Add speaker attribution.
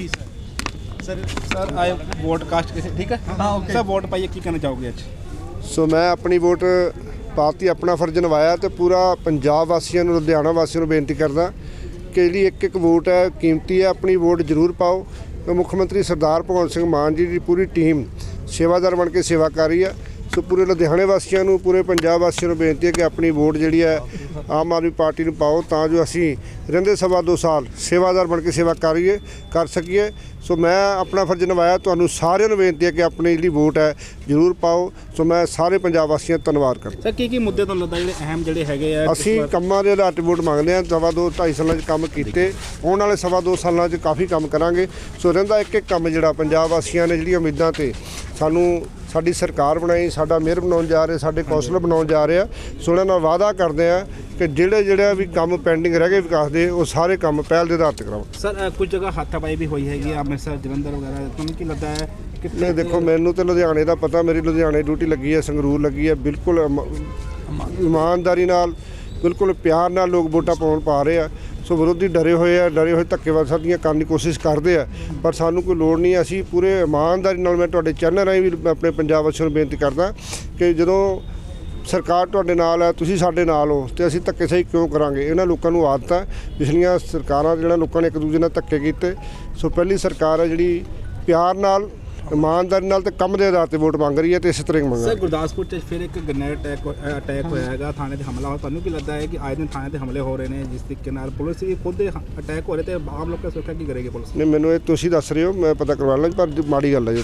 Speaker 1: ਜੀ sir sir
Speaker 2: sir ਆਏ vote cast ਕਿਸੇ ਠੀਕ ਹੈ?
Speaker 1: ਹਾਂ, okay.
Speaker 2: ਸਰ ਵੋਟ ਪਾਈਏ ਕੀ ਕਹਿਣਾ ਚਾਹੋਗੇ ਅੱਜ?
Speaker 3: ਸੋ ਮੈਂ ਆਪਣੀ ਵੋਟ ਪਾਤੀ ਆਪਣਾ ਫਰਜ਼ ਨਿਭਾਇਆ ਤੇ ਪੂਰਾ ਪੰਜਾਬ ਵਾਸੀਆਂ ਨੂੰ ਲੁਧਿਆਣਾ ਵਾਸੀਆਂ ਨੂੰ ਬੇਨਤੀ ਕਰਦਾ ਕਿ ਜਿਹੜੀ ਇੱਕ ਇੱਕ ਵੋਟ ਹੈ ਕੀਮਤੀ ਹੈ ਆਪਣੀ ਵੋਟ ਜ਼ਰੂਰ ਪਾਓ। ਤੇ ਮੁੱਖ ਮੰਤਰੀ ਸਰਦਾਰ ਭਗਵੰਤ ਸਿੰਘ ਮਾਨ ਜੀ ਦੀ ਪੂਰੀ ਟੀਮ ਸੇਵਾਦਾਰ ਬਣ ਕੇ ਸੇਵਾ ਕਰ ਰਹੀ ਹੈ। ਸੋ ਪੂਰੇ ਲੁਧਿਆਣੇ ਵਾਸੀਆਂ ਨੂੰ ਪੂਰੇ ਪੰਜਾਬ ਵਾਸੀਆਂ ਨੂੰ ਬੇਨਤੀ ਹੈ ਕਿ ਆਪਣੀ ਵੋਟ ਜਿਹੜੀ ਹੈ ਆਮ ਆਦਮੀ ਪਾਰਟੀ ਨੂੰ ਪਾਓ ਤਾਂ ਜੋ ਅਸੀਂ ਰਹਿੰਦੇ ਸਵਾ ਦੋ ਸਾਲ ਸੇਵਾਦਾਰ ਬਣ ਕੇ ਸੇਵਾ ਕਰੀਏ ਕਰ ਸਕੀਏ। ਸੋ ਮੈਂ ਆਪਣਾ ਫਰਜ਼ ਨਿਭਾਇਆ ਤੁਹਾਨੂੰ ਸਾਰਿਆਂ ਨੂੰ ਬੇਨਤੀ ਹੈ ਕਿ ਆਪਣੀ ਜਿਹੜੀ ਵੋਟ ਹੈ ਜ਼ਰੂਰ ਪਾਓ। ਸੋ ਮੈਂ ਸਾਰੇ ਪੰਜਾਬ ਵਾਸੀਆਂ ਦਾ ਧੰਨਵਾਦ ਕਰਦਾ
Speaker 2: ਸਰ ਕੀ ਕੀ ਮੁੱਦੇ ਤੁਹਾਨੂੰ ਲੱਗਦਾ ਜਿਹੜੇ ਅਹਿਮ ਜਿਹੜੇ ਹੈਗੇ ਆ
Speaker 3: ਅਸੀਂ ਕੰਮਾਂ ਦੇ ਆਧਾਰ ਤੇ ਵੋਟ ਮੰਗਦੇ ਹਾਂ ਸਵਾ ਦੋ ਢਾਈ ਸਾਲਾਂ 'ਚ ਕੰਮ ਕੀਤੇ। ਆਉਣ ਵਾਲੇ ਸਵਾ ਦੋ ਸਾਲਾਂ 'ਚ ਕਾਫੀ ਕੰਮ ਕਰਾਂਗੇ। ਸੋ ਰਹਿੰਦਾ ਇੱਕ ਇੱਕ ਕੰਮ ਜਿਹੜਾ ਪੰਜਾਬ ਵਾਸੀਆਂ ਨੇ ਜਿਹੜੀਆਂ ਉਮੀਦਾਂ ਤੇ ਸਾਨੂੰ ਸਾਡੀ ਸਰਕਾਰ ਬਣਾਈ ਸਾਡਾ ਮੇਅਰ ਬਣਾਉਣ ਜਾ ਰਹੇ ਸਾਡੇ ਕੌਂਸਲਰ ਬਣਾਉਣ ਜਾ ਰਹੇ। ਆ ਸੋ ਉਹਨਾਂ ਨਾਲ ਵਾਅਦਾ ਕਰਦੇ ਆ ਕਿ ਜਿਹੜੇ ਜਿਹੜੇ ਵੀ ਕੰਮ ਪੈਂਡਿੰਗ ਰਹਿ ਗਏ ਵਿਕਾਸ ਦੇ ਉਹ ਸਾਰੇ ਕੰਮ ਪਹਿਲ ਦੇ ਆਧਾਰ ਤੇ ਕਰਾਵਾਂਗੇ
Speaker 2: ਸਰ ਕੁਝ ਜਗ੍ਹਾ ਹੱਥਾਪਾਈ ਵੀ ਹੋਈ ਹੈਗੀ ਆ, ਅੰਮ੍ਰਿਤਸਰ ਜਲੰਧਰ ਵਗੈਰਾ ਤੁਹਾਨੂੰ ਕੀ ਲੱਗਦਾ ਹੈ ਕਿੱਥੇ
Speaker 3: ਨਹੀਂ ਦੇਖੋ ਮੈਨੂੰ ਤੇ ਲੁਧਿਆਣੇ ਦਾ ਪਤਾ ਮੇਰੀ ਲੁਧਿਆਣੇ ਡਿਊਟੀ ਲੱਗੀ ਹੈ ਸੰਗਰੂਰ ਲੱਗੀ ਹੈ ਬਿਲਕੁਲ ਇਮ- ਇਮਾਨਦਾਰੀ ਨਾਲ ਬਿਲਕੁਲ ਪਿਆਰ ਨਾਲ ਲੋਕ ਵੋਟਾਂ ਪਾਉਣ ਪਾ ਰਹੇ ਆ। ਸੋ ਵਿਰੋਧੀ ਡਰੇ ਹੋਏ ਆ, ਡਰੇ ਹੋਏ ਧੱਕੇਵਾਦ ਦੀਆਂ ਕਰਨ ਦੀ ਕੋਸ਼ਿਸ਼ ਕਰਦੇ ਆ। ਪਰ ਸਾਨੂੰ ਕੋਈ ਲੋੜ ਨਹੀਂ, ਅਸੀਂ ਪੂਰੇ ਇਮਾਨਦਾਰੀ ਨਾਲ ਮੈਂ ਤੁਹਾਡੇ ਚੈਨਲ ਰਾਹੀਂ ਵੀ ਆਪਣੇ ਪੰਜਾਬ ਵਾਸੀਆਂ ਨੂੰ ਬੇਨਤੀ ਕਰਦਾ ਕਿ ਜਦੋਂ ਸਰਕਾਰ ਤੁਹਾਡੇ ਨਾਲ ਹੈ ਤੁਸੀਂ ਸਾਡੇ ਨਾਲ ਹੋ ਤੇ ਅਸੀਂ ਧੱਕੇ ਸਹੀ ਕਿਉਂ ਕਰਾਂਗੇ? ਇਹਨਾਂ ਲੋਕਾਂ ਨੂੰ ਆਦਤ ਹੈ ਪਿਛਲੀਆਂ ਸਰਕਾਰਾਂ ਜਿਹੜਾ ਲੋਕਾਂ ਨੇ ਇੱਕ ਦੂਜੇ ਨਾਲ ਧੱਕੇ ਕੀਤੇ। ਸੋ ਪਹਿਲੀ ਸਰਕਾਰ ਹੈ ਜਿਹੜੀ ਪਿਆਰ ਨਾਲ ਇਮਾਨਦਾਰੀ ਨਾਲ ਤੇ ਕੰਮ ਦੇ ਆਧਾਰ ਤੇ ਵੋਟ ਮੰਗ ਰਹੀ ਹੈ ਤੇ ਇਸੇ ਤਰ੍ਹਾਂ ਹੀ
Speaker 2: ਸਰ
Speaker 3: ਮੰਗਾਂਗੇ
Speaker 2: ਗੁਰਦਾਸਪੁਰ ਚ ਫਿਰ ਇੱਕ ਗ੍ਰਨੇਡ ਅਟੈਕ ਅਟੈਕ ਹੋਇਆ ਹੈਗਾ ਥਾਣੇ ਤੇ ਹਮਲਾ ਹੋਇਆ। ਤੁਹਾਨੂੰ ਕੀ ਲੱਗਦਾ ਹੈ ਕਿ ਆਏ ਦਿਨ ਥਾਣੇ ਤੇ ਹਮਲੇ ਹੋ ਰਹੇ ਨੇ ਜਿਸ ਤਰੀਕੇ ਨਾਲ ਪੁਲਿਸ ਵੀ ਖੁਦ ਅਟੈਕ ਹੋ ਰਹੇ ਤੇ ਆਮ ਲੋਕਾਂ ਦੀ ਸੁਰੱਖਿਆ ਕੀ ਕਰੇਗੀ ਪੁਲਿਸ?
Speaker 3: ਨਹੀਂ ਮੈਨੂੰ ਇਹ ਤੁਸੀਂ ਦੱਸ ਰਹੇ ਹੋ ਮੈਂ ਪਤਾ ਕਰਵਾ ਲਾਂ ਪਰ ਮਾੜੀ ਗੱਲ ਹੈ ਜੀ।